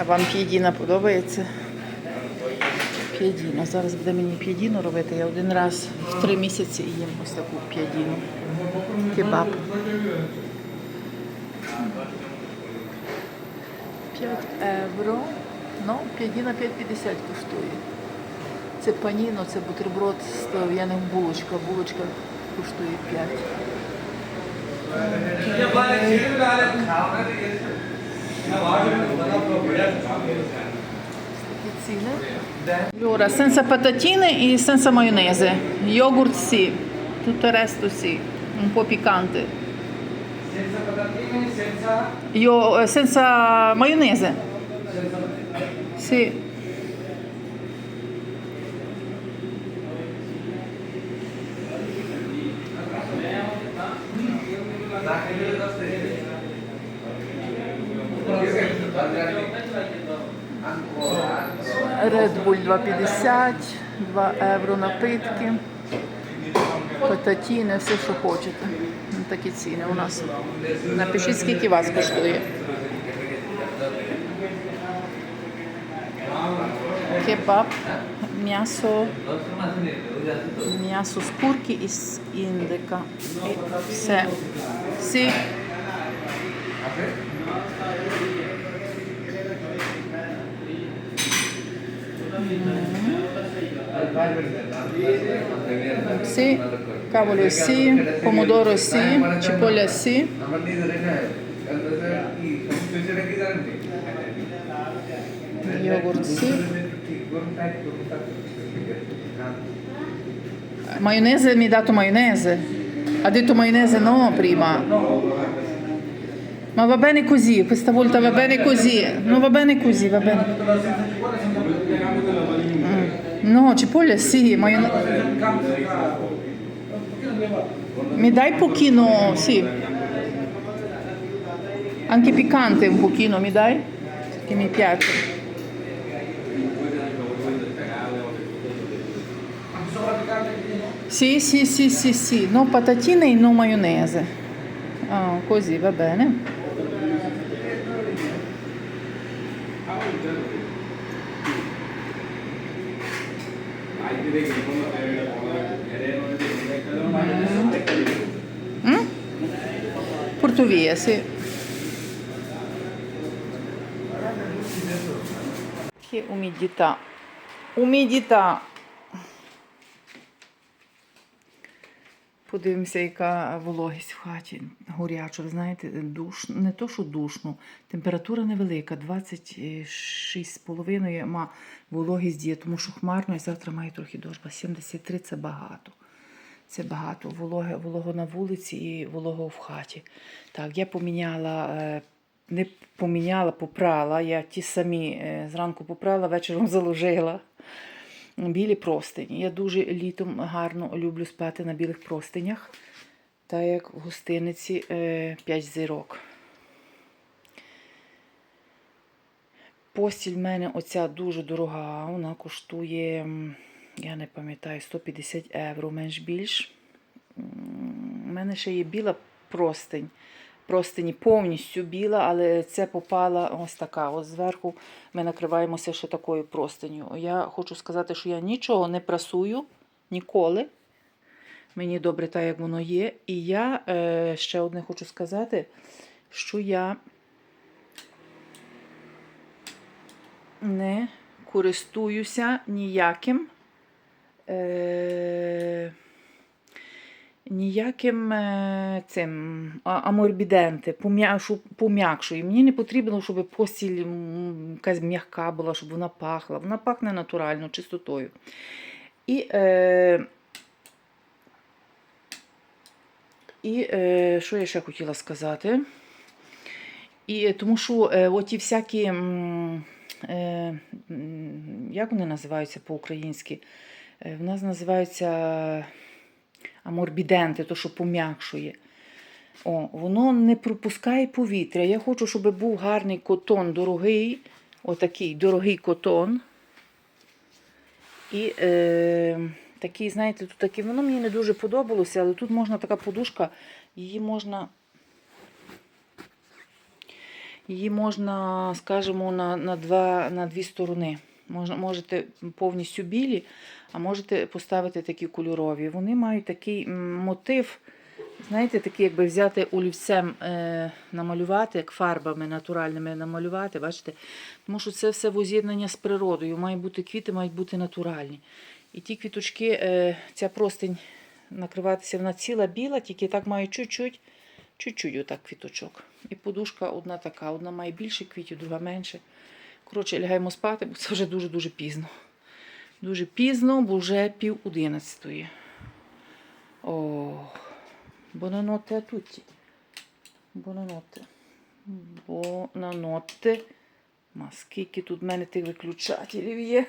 А вам п'єдіна подобається? П'єдіна. Зараз буде мені п'єдіну робити. Я один раз в три місяці їм ось таку п'єдіну. Кебаб. 5 євро. Ну, п'єдіна 5,50 коштує. Це паніно, це бутерброд з трав'яним булочка. Булочка коштує 5. Allora, senza patatine e senza maionese. Yogurt sì, tutto il resto sì, un po' piccante. Senza patatine, senza... Io, eh, senza maionese. Sì. Red Bull 2,50, 2 євро напитки, пататіни, все, що хочете. Ну, Такі ціни у нас. Напишіть, скільки вас коштує. Кебаб, м'ясо, м'ясо з курки і з індика. І все. Всі. Sì, cavolo sì, pomodoro sì, cipolla sì, yogurt sì. Maionese mi hai dato maionese? Ha detto maionese no prima. Ma va bene così, questa volta va bene così. Non va bene così, va bene. No, cipolla sì, maionese. Mi dai pochino, sì. Anche piccante un pochino, mi dai? Perché mi piace. Sì, sì, sì, sì, sì, no patatine e no maionese. Ah, così va bene. Mm. que Che umidità. Umidità. Подивимося, яка вологість в хаті. Горячо, ви знаєте, душ, не то, що душно. Температура невелика, 26,5 ма вологість є, тому що хмарно і завтра має трохи дощ, 73 це багато. Це багато. Вологе, волого на вулиці і волого в хаті. Так, я поміняла, е, не поміняла, попрала. Я ті самі е, зранку попрала, вечором заложила. Білі простині. Я дуже літом гарно люблю спати на білих простинях, так як в гостиниці 5 зірок. Постіль в мене оця дуже дорога, вона коштує, я не пам'ятаю, 150 євро, менш більш. У мене ще є біла простинь. Простині повністю біла, але це попала ось така. Ось зверху ми накриваємося ще такою простиню. Я хочу сказати, що я нічого не прасую ніколи. Мені добре так, як воно є. І я е, ще одне хочу сказати, що я не користуюся ніяким. Е, ніяким е, цим а- аморбіденте, пом'я- щоб пом'якшує. Мені не потрібно, щоб постіль якась м'яка була, щоб вона пахла. Вона пахне натурально, чистотою. І, е, і е, що я ще хотіла сказати? І е, тому що е, оті всякі, е, як вони називаються по-українськи? Е, В нас називаються аморбіденти, то що пом'якшує. О, воно не пропускає повітря. Я хочу, щоб був гарний котон, дорогий, отакий дорогий котон. І е, такий, знаєте, тут такий, воно мені не дуже подобалося, але тут можна така подушка, її можна. Її можна, скажімо, на, на, два, на дві сторони. Можна, можете повністю білі, а можете поставити такі кольорові. Вони мають такий мотив, знаєте, такий, якби взяти олівцем, е, намалювати, як фарбами натуральними намалювати, бачите? Тому що це все воз'єднання з природою. Мають бути квіти, мають бути натуральні. І ті квіточки, е, ця простинь накриватися, вона ціла біла, тільки так має чуть-чуть, чуть-чуть отак квіточок. І подушка одна така, одна має більше квітів, друга менше. Коротше, лягаємо спати, бо це вже дуже-дуже пізно. Дуже пізно, бо вже пів одинадцятої. О, buonanotte a tutti. Buonanotte. Buonanotte. Ма скільки тут в мене тих виключателів є.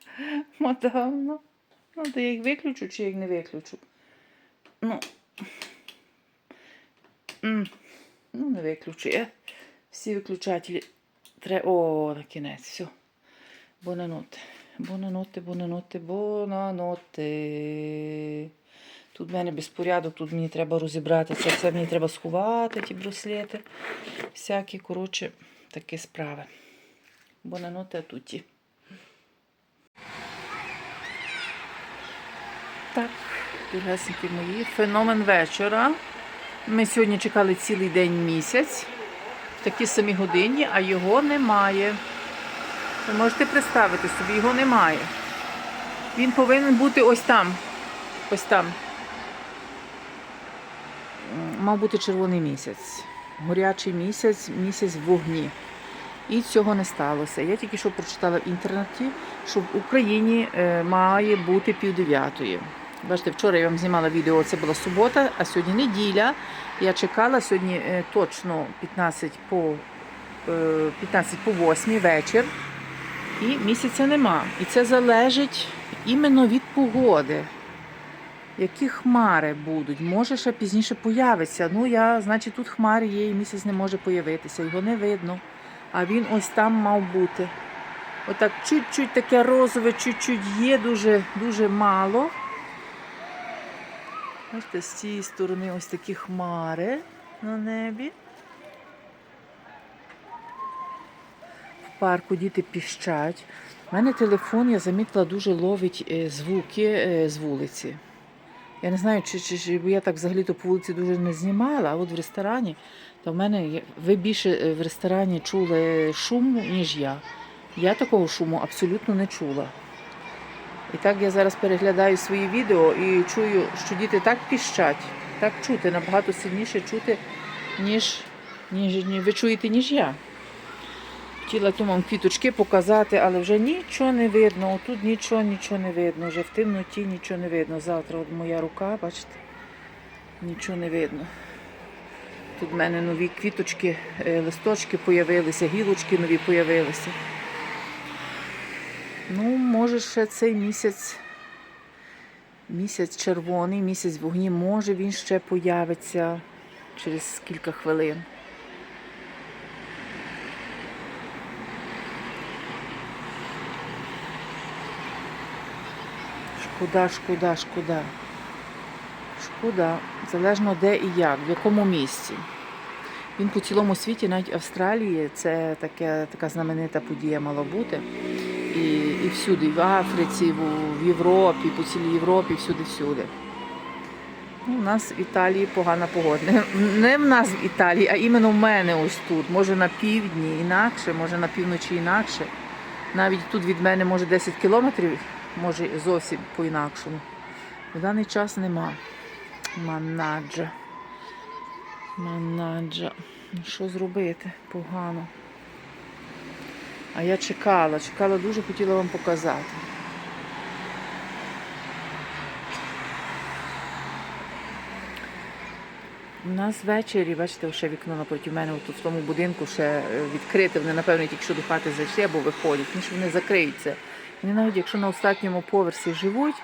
Мадамна. Ну, то я їх виключу чи я їх не виключу? Ну. Ну, не виключу. Я всі виключателі треба. О, на кінець. Все. Buonanotte. Buonanotte, buonanotte, buonanotte. Тут в мене безпорядок, тут мені треба розібратися. Це мені треба сховати, ті браслети. Всякі, коротше, такі справи. Buonanotte a tutti. Так, дорогесенькі мої. Феномен вечора. Ми сьогодні чекали цілий день місяць в такій самій годині, а його немає. Ви можете представити собі, його немає. Він повинен бути ось там. Ось там. Мав бути червоний місяць. Горячий місяць, місяць в вогні. І цього не сталося. Я тільки що прочитала в інтернеті, що в Україні е, має бути півдев'ятої. Бачите, вчора я вам знімала відео, це була субота, а сьогодні неділя. Я чекала сьогодні е, точно 15 по, е, 15 по 8 вечір. І місяця нема. І це залежить іменно від погоди. Які хмари будуть, може ще пізніше появиться. Ну, я, значить, тут хмари є, і місяць не може появитися, його не видно. А він ось там мав бути. Отак чуть-чуть таке розове, чуть-чуть є, дуже, дуже мало. Бачите, з цієї сторони ось такі хмари на небі. Парку діти піщать. У мене телефон, я замітила, дуже ловить е, звуки е, з вулиці. Я не знаю, чи, чи, чи бо я так взагалі-то по вулиці дуже не знімала, а от в ресторані, то в мене ви більше е, в ресторані чули шуму, ніж я. Я такого шуму абсолютно не чула. І так я зараз переглядаю свої відео і чую, що діти так піщать, так чути, набагато сильніше чути, ніж, ніж, ніж ви чуєте, ніж я. Хотіла ту вам квіточки показати, але вже нічого не видно. Отут нічого, нічого не видно. Вже в темноті нічого не видно. Завтра от моя рука, бачите, нічого не видно. Тут в мене нові квіточки, е, листочки появилися, гілочки нові появилися. Ну, може, ще цей місяць, місяць червоний, місяць вогні, може він ще появиться через кілька хвилин. Шкода, шкода, шкода. Шкода. Залежно де і як, в якому місці. Він по цілому світі, навіть Австралії, це таке, така знаменита подія мала бути. І, і всюди, і в Африці, в, в Європі, по цілій Європі, всюди-всюди. Ну, у нас в Італії погана погода. Не, не в нас в Італії, а іменно в мене ось тут. Може на півдні інакше, може на півночі інакше. Навіть тут від мене може 10 кілометрів, може зовсім по-інакшому. В даний час нема. Манаджа. Манаджа. Ну що зробити? Погано. А я чекала, чекала дуже, хотіла вам показати. У нас ввечері, бачите, ще вікно напроти мене, тут в тому будинку ще е, відкрите. Вони, напевно, тільки що до хати зайшли або виходять, тому що вони закриються. Вони навіть якщо на останньому поверсі живуть,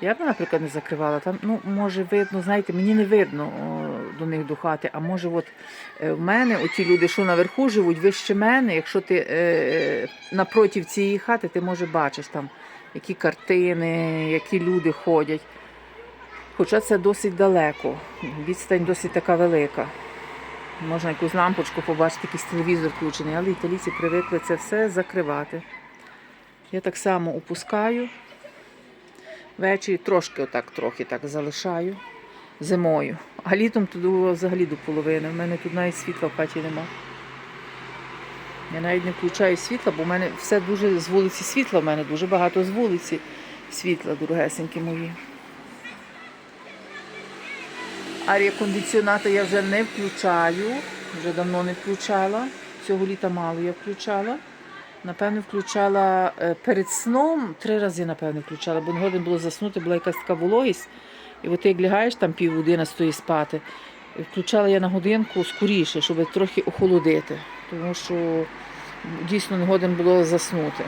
я б, наприклад, не закривала. Там, ну, може, видно, знаєте, мені не видно о, до них до хати. А може, от е, в мене, оті люди, що наверху живуть, вище мене, якщо ти е, напроти цієї хати, ти може бачиш там, які картини, які люди ходять. Хоча це досить далеко, відстань досить така велика. Можна якусь лампочку побачити, якийсь телевізор включений, але італійці привикли це все закривати. Я так само опускаю. Ввечері трошки отак трохи так залишаю зимою. А літом туди взагалі до половини. У мене тут навіть світла в хаті нема. Я навіть не включаю світла, бо в мене все дуже з вулиці світла, в мене дуже багато з вулиці світла, дорогесенькі мої. Арія-кондиціонатор я вже не включаю, вже давно не включала. Цього літа мало я включала. Напевно, включала е, перед сном, три рази, напевно, включала, бо не годин було заснути, була якась така вологість. І от ти як лягаєш там півгодини стоїть спати. Включала я на годинку скоріше, щоб трохи охолодити, тому що дійсно не годин було заснути.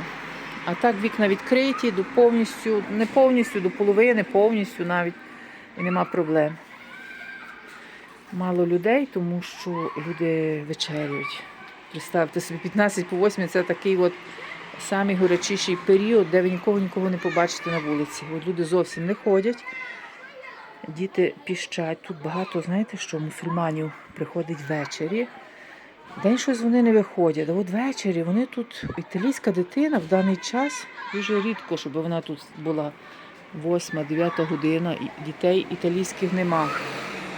А так вікна відкриті до повністю, не повністю, до половини, повністю навіть і нема проблем. Мало людей, тому що люди вечерюють. Представте собі, 15 по 8 це такий от самий горячіший період, де ви нікого нікого не побачите на вулиці. От люди зовсім не ходять. Діти піщать. Тут багато, знаєте, що мусульманів приходить ввечері. День щось вони не виходять. А от ввечері вони тут, італійська дитина в даний час дуже рідко, щоб вона тут була 8-9 година, і дітей італійських нема.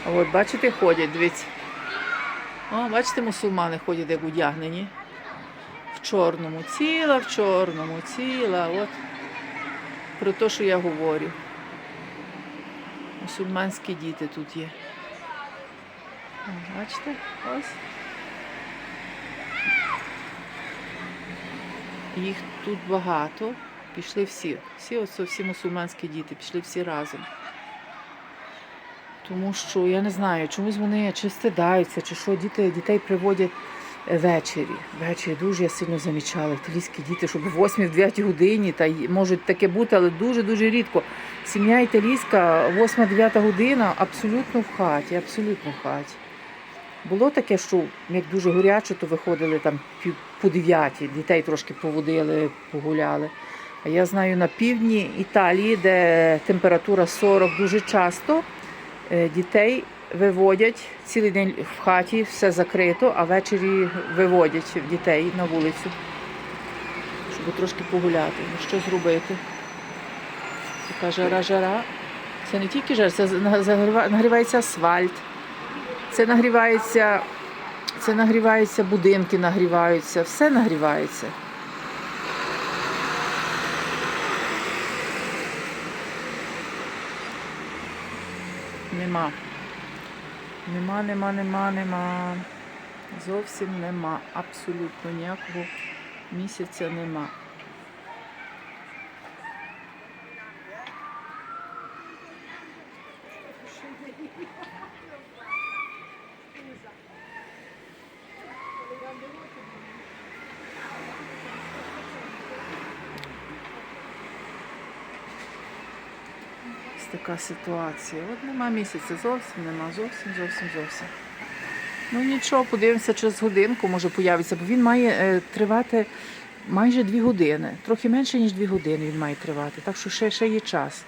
А от бачите, ходять, дивіться. О, бачите, мусульмани ходять як одягнені. В чорному, ціла в чорному, ціла. От про те, що я говорю. Мусульманські діти тут є. О, бачите? Ось. Їх тут багато. Пішли всі. Всі ось всі мусульманські діти, пішли всі разом. Тому що я не знаю, чомусь вони чи стидаються, чи що діти, дітей приводять е, ввечері. Ввечері дуже я сильно замічала італійські діти, щоб в 8-9 годині, та можуть таке бути, але дуже-дуже рідко. Сім'я італійська, 8-9 година, абсолютно в хаті, абсолютно в хаті. Було таке, що як дуже горяче, то виходили там по 9, дітей трошки поводили, погуляли. А я знаю на півдні Італії, де температура 40 дуже часто, дітей виводять цілий день в хаті, все закрито, а ввечері виводять дітей на вулицю, щоб трошки погуляти. Ну що зробити? Така жара-жара. Це не тільки жар, це нагрівається асфальт. Це нагрівається, це нагріваються будинки, нагріваються, все нагрівається. Нема. Нема, нема, нема, нема. Зовсім нема. Абсолютно ніякого місяця нема. Ось така ситуація. От нема місяця, зовсім нема, зовсім, зовсім, зовсім. Ну нічого, подивимося через годинку, може появиться, бо він має е, тривати майже дві години. Трохи менше, ніж дві години він має тривати. Так що ще, ще є час.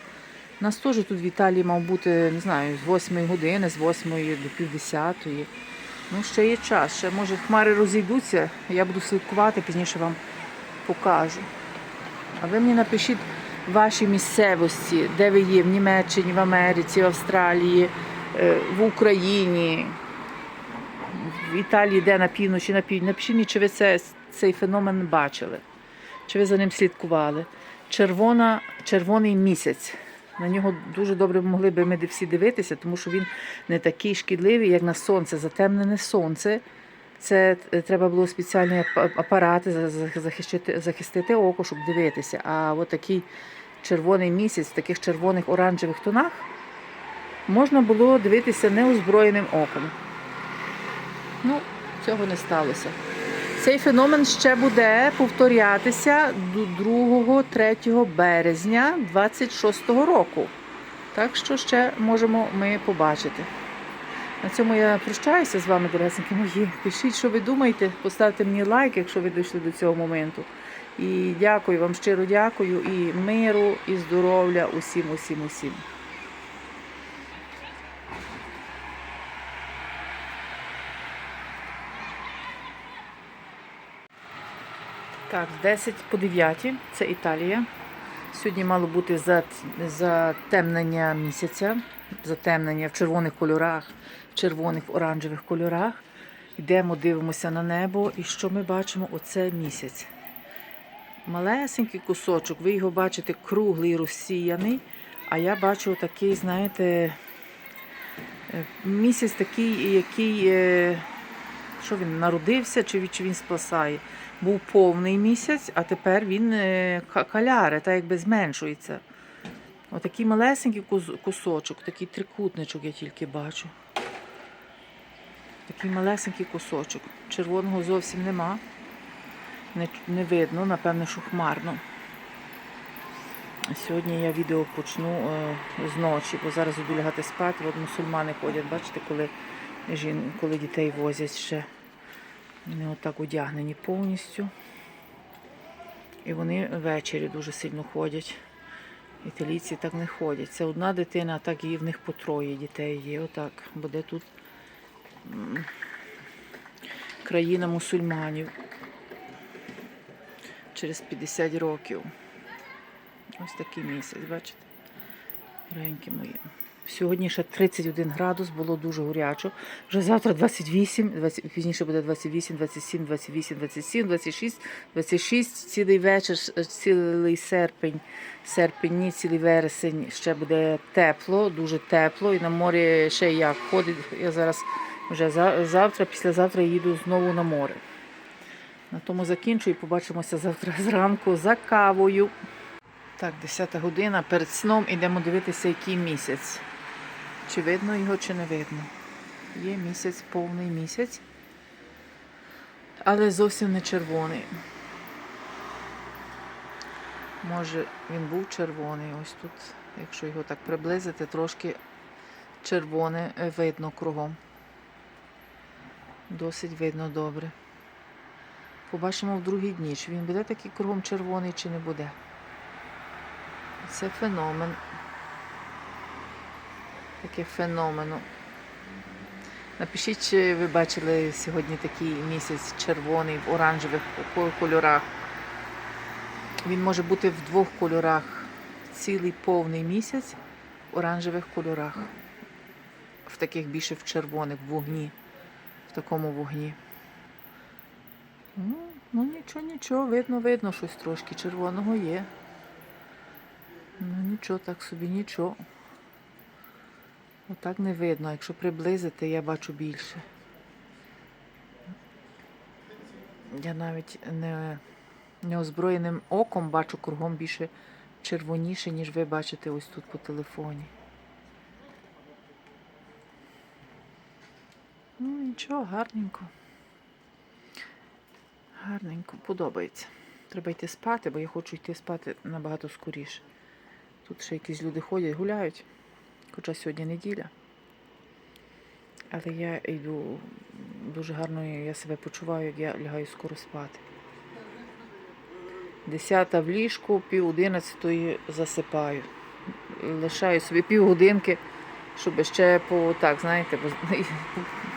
У нас теж тут в Італії мав бути, не знаю, з 8 години, з 8 до півдесятої. Ну, ще є час. Ще може хмари розійдуться, я буду слідкувати, пізніше вам покажу. А ви мені напишіть ваші місцевості, де ви є в Німеччині, в Америці, в Австралії, е, в Україні, в Італії, де на півночі, на півдні. Напишіть мені, чи ви це, цей феномен бачили, чи ви за ним слідкували. Червона, червоний місяць. На нього дуже добре могли би ми всі дивитися, тому що він не такий шкідливий, як на сонце, затемнене сонце. Це е, треба було спеціальні апарати за- за- захистити, захистити око, щоб дивитися. А от такий червоний місяць в таких червоних оранжевих тонах можна було дивитися неозброєним оком. Ну, цього не сталося. Цей феномен ще буде повторятися до 2-3 березня 26-го року. Так що ще можемо ми побачити. На цьому я прощаюся з вами, дорогесенькі мої. Пишіть, що ви думаєте, поставте мені лайк, якщо ви дійшли до цього моменту. І дякую вам щиро дякую і миру, і здоров'я усім, усім, усім. Так, 10 по 9 це Італія. Сьогодні мало бути затемнення місяця затемнення в червоних кольорах, в червоних оранжевих кольорах. Йдемо, дивимося на небо, і що ми бачимо? Оце місяць. Малесенький кусочок, ви його бачите круглий, розсіяний, а я бачу такий, знаєте, е, місяць такий, який, е, що він народився, чи він спасає. Був повний місяць, а тепер він е, ка- каляре, так якби зменшується. Отакий малесенький кусочок, такий трикутничок я тільки бачу. Такий малесенький кусочок. Червоного зовсім нема. Не, не видно, напевне, що хмарно. Сьогодні я відео почну е, ночі, бо зараз буду лягати спати. От мусульмани ходять, бачите, коли, жін, коли дітей возять ще. Вони отак одягнені повністю. І вони ввечері дуже сильно ходять. Італійці так не ходять. Це одна дитина, а так і в них по троє дітей є. Отак. Буде тут країна мусульманів через 50 років. Ось такий місяць, бачите? Реньки мої. Сьогодні ще 31 градус, було дуже горячо. Вже завтра 28, 20, пізніше буде 28, 27, 28, 27, 26, 26, цілий вечір, е, цілий серпень, серпень, ні, цілий вересень ще буде тепло, дуже тепло. І на морі ще як ходить. Я зараз вже завтра, післязавтра їду знову на море. На тому закінчую. Побачимося завтра зранку за кавою. Так, 10 година. Перед сном йдемо дивитися, який місяць. Чи видно його, чи не видно. Є місяць, повний місяць, але зовсім не червоний. Може, він був червоний. Ось тут, якщо його так приблизити, трошки червоне е, видно кругом. Досить видно добре. Побачимо в другі дні, чи він буде такий кругом червоний, чи не буде. Це феномен. Таке феномено. Напишіть, чи ви бачили сьогодні такий місяць червоний в оранжевих кольорах. Він може бути в двох кольорах. Цілий повний місяць в оранжевих кольорах. В таких більше в червоних, в вогні. В такому вогні. Ну, ну нічого, нічого, видно, видно щось трошки. Червоного є. Ну нічого, так собі нічого. Отак не видно. Якщо приблизити, я бачу більше. Я навіть не, неозброєним оком бачу кругом більше червоніше, ніж ви бачите ось тут по телефоні. Ну, нічого, гарненько. Гарненько, подобається. Треба йти спати, бо я хочу йти спати набагато скоріше. Тут ще якісь люди ходять, гуляють, хоча сьогодні неділя. Але я йду дуже гарно, я себе почуваю, як я лягаю скоро спати. Десята в ліжку, пів одинадцятої засипаю. Лишаю собі півгодинки, щоб ще по так, знаєте,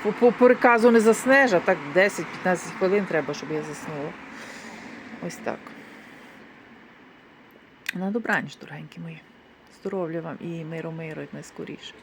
по, по, приказу не заснеш, а так 10-15 хвилин треба, щоб я заснула. Ось так. На добраніч, дорогенькі мої. Здоров'я вам і миру миру, найскоріше.